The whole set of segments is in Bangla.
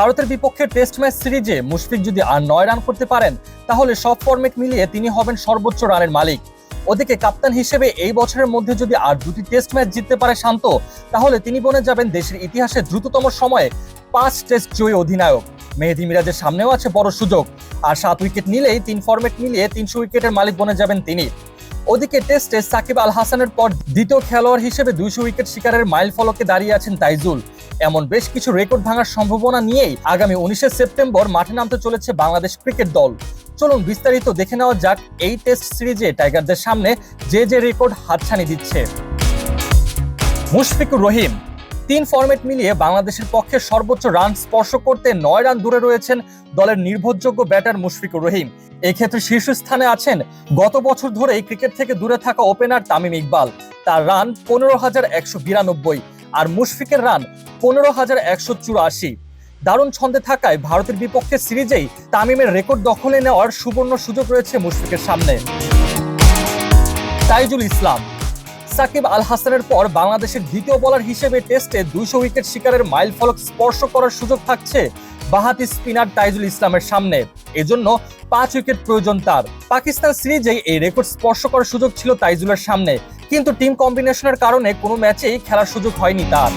ভারতের বিপক্ষে টেস্ট ম্যাচ সিরিজে মুশফিক যদি আর নয় রান করতে পারেন, তাহলে সব ফরম্যাট মিলিয়ে তিনি হবেন সর্বোচ্চ রানের মালিক। ওদিকে কাপ্তান হিসেবে এই বছরের মধ্যে যদি আর দুটি টেস্ট ম্যাচ জিততে পারে শান্ত, তাহলে তিনি বনে যাবেন দেশের ইতিহাসে দ্রুততম সময়ে পাঁচ টেস্ট জয়ী অধিনায়ক। মেহেদি মিরাজের সামনেও আছে বড় সুযোগ। আর সাত উইকেট নিলেই তিন ফরম্যাট মিলিয়ে তিনশো উইকেটের মালিক বনে যাবেন তিনি। ওদিকে টেস্টে সাকিব আল হাসানের পর দ্বিতীয় খেলোয়াড় হিসেবে দুইশো উইকেট শিকারের মাইল ফলকে দাঁড়িয়ে আছেন তাইজুল। এমন বেশ কিছু রেকর্ড ভাঙার সম্ভাবনা নিয়েই আগামী উনিশে সেপ্টেম্বর মাঠে নামতে চলেছে বাংলাদেশ ক্রিকেট দল। চলুন বিস্তারিত দেখে নেওয়া যাক এই টেস্ট সিরিজে টাইগারদের সামনে যে যে রেকর্ড হাতছানি দিচ্ছে। মুশফিকুর রহিম তিন ফরম্যাট মিলিয়ে বাংলাদেশের পক্ষে সর্বোচ্চ রান স্পর্শ করতে নয় রান দূরে রয়েছেন দলের নির্ভরযোগ্য ব্যাটার মুশফিকুর রহিম। এক্ষেত্রে শীর্ষস্থানে আছেন গত বছর ধরেই ক্রিকেট থেকে দূরে থাকা ওপেনার তামিম ইকবাল। তার রান পনেরো হাজার একশো বিরানব্বই আর মুশফিকের রান পনেরো হাজার একশো চুরাশি। দারুণ ছন্দে থাকায় ভারতের বিপক্ষে সিরিজেই তামিমের রেকর্ড দখলে নেওয়ার সুবর্ণ সুযোগ রয়েছে মুশফিকের সামনে। তাইজুল ইসলাম সাকিব আল হাসানের পর বাংলাদেশের দ্বিতীয় বোলার হিসেবে টেস্টে দুইশো উইকেট শিকারের মাইল ফলক স্পর্শ করার সুযোগ থাকছে বাহাতি স্পিনার তাইজুল ইসলামের সামনে। এজন্য পাঁচ উইকেট প্রয়োজন তার। পাকিস্তান সিরিজে এই রেকর্ড স্পর্শ করার সুযোগ ছিল তাইজুলের সামনে। কিন্তু টিম কম্বিনেশনের কারণে কোনো ম্যাচেই খেলার সুযোগ হয়নি তার।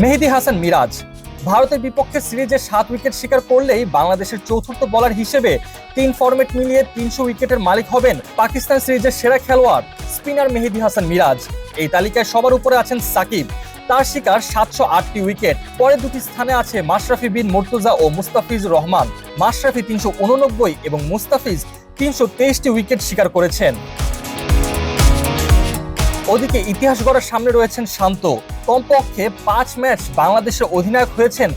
মেহেদি হাসান মিরাজ ভারতের বিপক্ষে সিরিজে সাত উইকেট শিকার করলেই বাংলাদেশের চতুর্থ বোলার হিসেবে তিন ফরম্যাট মিলিয়ে তিনশো উইকেটের মালিক হবেন পাকিস্তান সিরিজের সেরা খেলোয়াড় স্পিনার মেহেদি হাসান মিরাজ। এই তালিকায় সবার উপরে আছেন সাকিব। তার শিকার সাতশো আটটি উইকেট। পরে দুটি স্থানে আছে মাশরাফি বিন মুর্তুজা ও মুস্তাফিজ রহমান। মাশরাফি তিনশো উননব্বই এবং মুস্তাফিজ তিনশো তেইশটি উইকেট শিকার করেছেন। ওদিকে ইতিহাস গড়ার সামনে রয়েছেন শান্ত। কমপক্ষে পাঁচ ম্যাচ বাংলাদেশের অধিনায়ক হয়েছেন।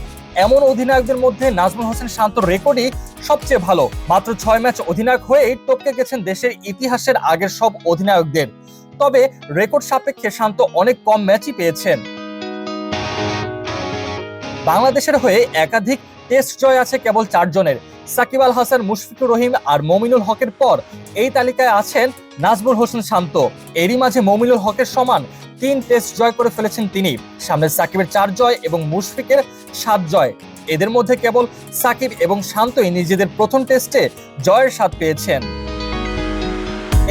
এমন অধিনায়কদের মধ্যে নাজমুল হোসেন শান্তর রেকর্ডই সবচেয়ে ভালো। মাত্র ছয় ম্যাচ অধিনায়ক হয়েই টপকে গেছেন দেশের ইতিহাসের আগের সব অধিনায়কদের। তবে রেকর্ড সাপেক্ষে শান্ত অনেক কম ম্যাচই পেয়েছেন। বাংলাদেশের হয়ে একাধিক টেস্ট জয় আছে কেবল চারজনের। সাকিব আল হাসান, মুশফিকুর রহিম আর মমিনুল হকের পর এই তালিকায় আছেন নাজমুল হোসেন শান্ত। এরই মাঝে মমিনুল হকের সমান তিন টেস্ট জয় করে ফেলেছেন তিনি। সামনে সাকিবের চার জয় এবং মুশফিকের সাত জয়। এদের মধ্যে কেবল সাকিব এবং শান্তই নিজেদের প্রথম টেস্টে জয়ের স্বাদ পেয়েছেন।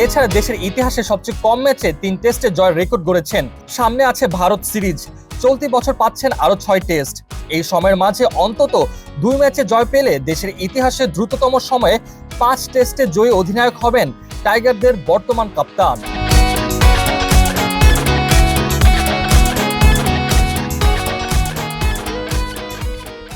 এছাড়া দেশের ইতিহাসে সবচেয়ে কম ম্যাচে তিন টেস্টে জয়ের রেকর্ড গড়েছেন। সামনে আছে ভারত সিরিজ। চলতি বছর পাচ্ছেন আরও ছয় টেস্ট। এই সময়ের মাঝে অন্তত দুই ম্যাচে জয় পেলে দেশের ইতিহাসে দ্রুততম সময়ে পাঁচ টেস্টে জয়ী অধিনায়ক হবেন টাইগারদের বর্তমান কাপ্তান।